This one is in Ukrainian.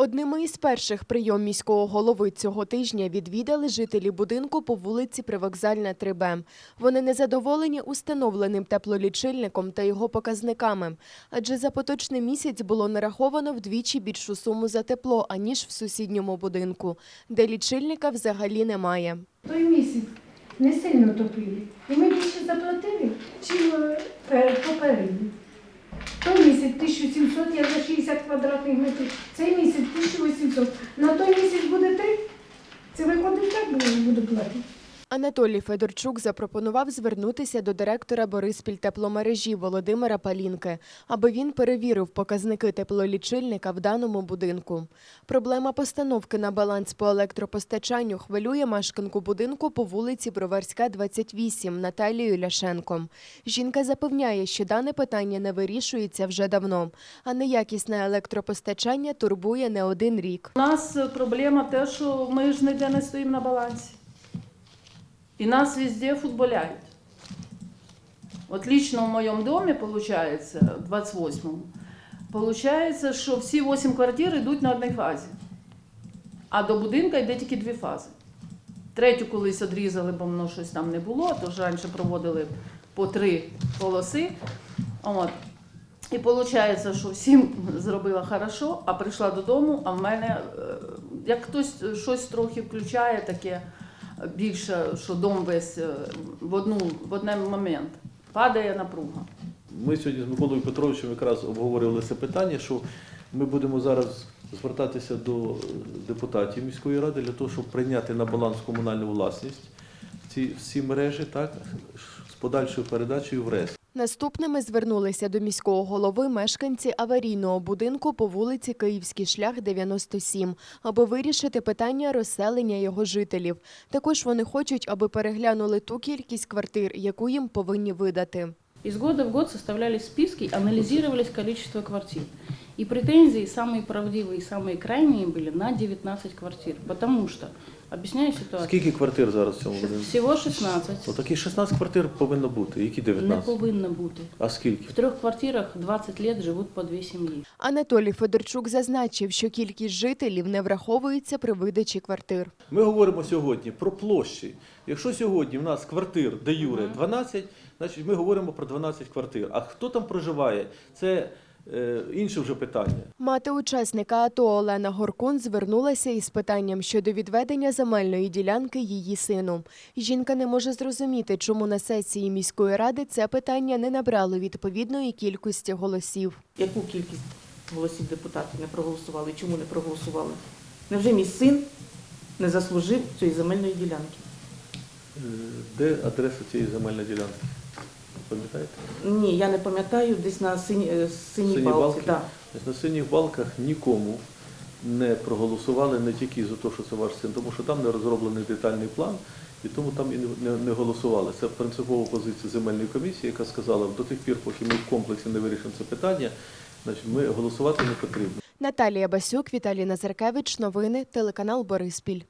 Одними із перших прийом міського голови цього тижня відвідали жителі будинку по вулиці Привокзальна 3Б. Вони незадоволені установленим теплолічильником та його показниками, адже за поточний місяць було нараховано вдвічі більшу суму за тепло, аніж в сусідньому будинку, де лічильника взагалі немає. Той місяць не сильно топили. І ми більше заплатили, чим е, попередньо. Той місяць 1700, я за 60 квадратних метрів. Цей місяць 1800. На той місяць буде 3. Це виходить так, бо я буду платити. Анатолій Федорчук запропонував звернутися до директора Бориспіль тепломережі Володимира Палінки, аби він перевірив показники теплолічильника в даному будинку. Проблема постановки на баланс по електропостачанню хвилює мешканку будинку по вулиці Броварська, 28 Наталію Ляшенко. Жінка запевняє, що дане питання не вирішується вже давно, а неякісне електропостачання турбує не один рік. У нас проблема те, що ми ж ніде не стоїмо на балансі. І нас везде футболяють. От лично в моєму домі, виходить, 28-му, виходить, що всі 8 квартир йдуть на одній фазі. А до будинку йде тільки дві фази. Третю колись відрізали, бо воно щось там не було, тож раніше проводили по три полоси. От. І виходить, що всім зробила хорошо, а прийшла додому, а в мене е, як хтось щось трохи включає таке більше, що дом весь е, в одну в один момент падає напруга. Ми сьогодні з Миколою Петровичем якраз обговорювали це питання, що ми будемо зараз звертатися до депутатів міської ради для того, щоб прийняти на баланс комунальну власність ці всі мережі, так з подальшою передачею в РЕС. Наступними звернулися до міського голови мешканці аварійного будинку по вулиці Київський шлях 97, аби вирішити питання розселення його жителів. Також вони хочуть, аби переглянули ту кількість квартир, яку їм повинні видати. Из года в год составлялись списки, анализировались количество квартир. И претензии самые правдивые и самые крайние были на 19 квартир. Потому что, объясняю ситуацию, Скільки квартир зараз в цьому будинку? всего 16 Отакі 16 квартир повинно бути. Які не повинно бути. А скільки? В трех квартирах 20 лет живут по две семьи. Анатолій Федорчук зазначив, що кількість жителів не враховується при видачі квартир. Ми говоримо сьогодні про площі. Якщо сьогодні в нас квартир де юре 12, значить ми говоримо про 12 квартир. А хто там проживає? Це інше вже питання. Мати учасника АТО Олена Горкун звернулася із питанням щодо відведення земельної ділянки її сину. Жінка не може зрозуміти, чому на сесії міської ради це питання не набрало відповідної кількості голосів. Яку кількість голосів депутатів не проголосували? Чому не проголосували? Невже мій син не заслужив цієї земельної ділянки? Е, Де адреса цієї земельної ділянки? Пам'ятаєте? Ні, я не пам'ятаю, десь на синій, е, синій Сині балці. балки? Да. Тобто На синіх балках нікому не проголосували не тільки за те, що це ваш син, тому що там не розроблений детальний план, і тому там і не, не, не голосували. Це принципова позиція земельної комісії, яка сказала, до тих пір, поки ми в комплексі не вирішимо це питання, значить ми голосувати не потрібно. Наталія Басюк, Віталій Назаркевич. Новини. Телеканал Бориспіль.